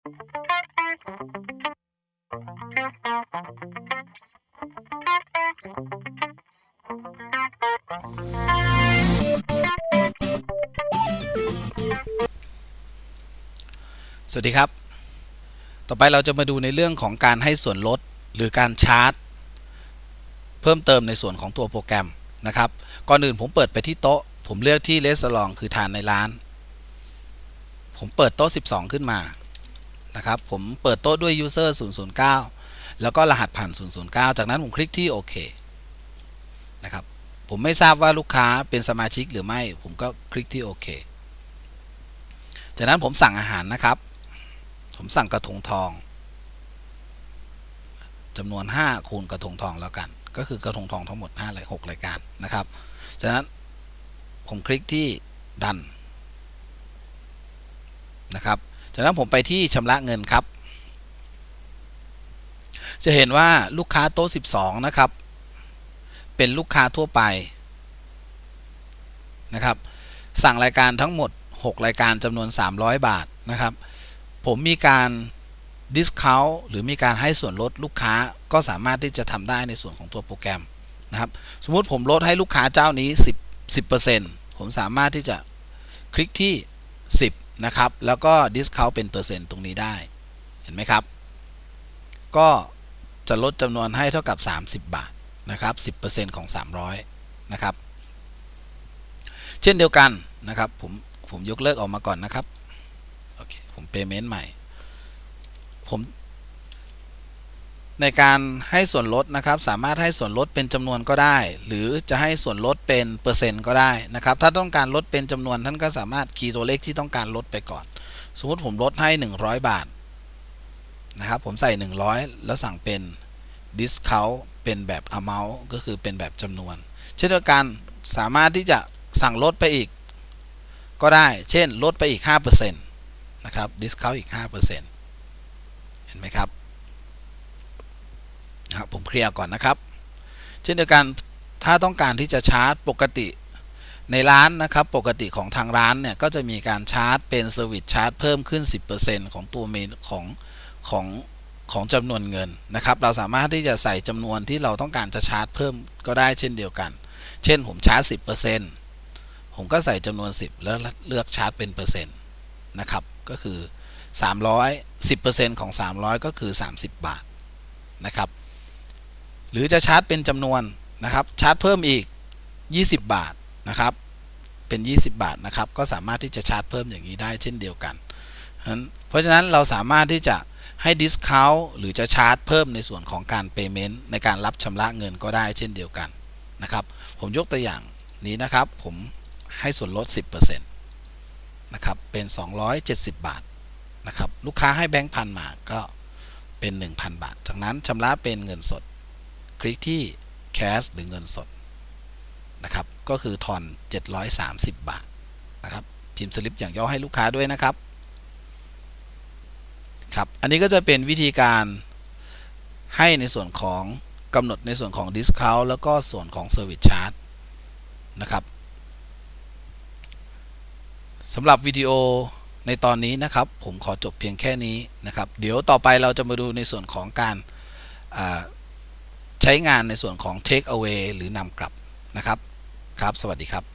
สวัสดีครับ ต่อไปเราจะมาดูในเรื่องของการให้ส่วนลดหรือการชาร์จ เพิ่มเติมในส่วนของตัวโปรแกรมนะครับ ก่อนอื่นผมเปิดไปที่โต๊ะ ผมเลือกที่เลสลองคือทานในร้าน ผมเปิดโต๊ะ 12 ขึ้นมา นะครับ ผมเปิดโต๊ะด้วย user 009 แล้วก็รหัสผ่าน 009 จากนั้นผมคลิกที่โอเคนะครับ ผมไม่ทราบว่าลูกค้าเป็นสมาชิกหรือไม่ ผมก็คลิกที่โอเคจากนั้นผมสั่งอาหารนะครับ ผมสั่งกระทงทองจำนวน 5 คูณกระทงทองแล้วกัน ก็คือกระทงทองทั้งหมด5ราย6รายการนะครับจากนั้นผมคลิกที่ดันนะครับ จากนั้นผมไปที่ชำระเงินครับ จะเห็นว่าลูกค้าโต๊ะ 12 นะครับ เป็นลูกค้าทั่วไปนะครับ สั่งรายการทั้งหมด 6 รายการจำนวน 300 บาทนะครับ ผมมีการ discount หรือมีการให้ส่วนลดลูกค้าก็สามารถที่จะทำได้ในส่วนของตัวโปรแกรมนะครับ สมมุติผมลดให้ลูกค้าเจ้านี้ 10 10%ผมสามารถที่จะคลิกที่ 10 นะครับ แล้วก็ discount เป็นเปอร์เซ็นต์ตรงนี้ได้ เห็นไหมครับ ก็จะลดจำนวนให้เท่ากับ 30 บาทนะครับ 10%ของ 300 นะครับ เช่นเดียวกันนะครับ ผม ผมยกเลิกออกมาก่อนนะครับ โอเค ผม payment ใหม่ ผม ในการให้ส่วนลดนะครับสามารถให้ส่วนลดเป็นจำนวนก็ได้ หรือจะให้ส่วนลดเป็นเปอร์เซ็นต์ก็ได้นะครับถ้าต้องการลดเป็นจำนวนท่านก็สามารถคีย์ตัวเลขที่ต้องการลดไปก่อน สมมติผมลดให้ 100 บาทนะครับผมใส่ 100 แล้วสั่งเป็น discount เป็นแบบ amount ก็คือเป็นแบบจำนวน เช่นเดียวกันสามารถที่จะสั่งลดไปอีก ก็ได้เช่นลดไปอีก 5%นะครับ discount อีก 5%เห็นไหมครับ นะครับผมเคลียร์ก่อนนะครับ เช่นเดียวกันถ้าต้องการที่จะชาร์จปกติในร้านนะครับปกติของทางร้านเนี่ยก็จะมีการชาร์จเป็นเซอร์วิสชาร์จเพิ่มขึ้น 10%ของตัวเมนของของของจำนวนเงินนะครับ เราสามารถที่จะใส่จำนวนที่เราต้องการจะชาร์จเพิ่มก็ได้เช่นเดียวกัน เช่นผมชาร์จ 10%ผมก็ใส่จำนวน 10 แล้วเลือกชาร์จเป็นเปอร์เซ็นต์นะครับก็คือ 300 10%ของ 300 ก็คือ 30 บาทนะครับ หรือจะชาร์จเป็นจำนวนนะครับ ชาร์จเพิ่มอีก 20 บาทนะครับ เป็น 20 บาทนะครับ ก็สามารถที่จะชาร์จเพิ่มอย่างนี้ได้เช่นเดียวกัน เพราะฉะนั้นเราสามารถที่จะให้ discount หรือจะชาร์จเพิ่มในส่วนของการ payment ในการรับชำระเงินก็ได้เช่นเดียวกันนะครับ ผมยกตัวอย่างนี้นะครับ ผมให้ส่วนลด 10%นะครับ เป็น 270 บาทนะครับ ลูกค้าให้แบงค์พันมาก็เป็น 1,000 บาท จากนั้นชำระเป็นเงินสด คลิกที่ cash หรือเงินสดนะครับ ก็คือทอน 730 บาทนะครับ พิมพ์สลิปอย่างย่อให้ลูกค้าด้วยนะครับ ครับ อันนี้ก็จะเป็นวิธีการให้ในส่วนของกำหนดในส่วนของ discount แล้วก็ส่วนของ service charge นะครับสำหรับวิดีโอในตอนนี้นะครับ ผมขอจบเพียงแค่นี้นะครับ เดี๋ยวต่อไปเราจะมาดูในส่วนของการ ใช้งานในส่วนของ take away หรือนำกลับนะครับครับ สวัสดีครับ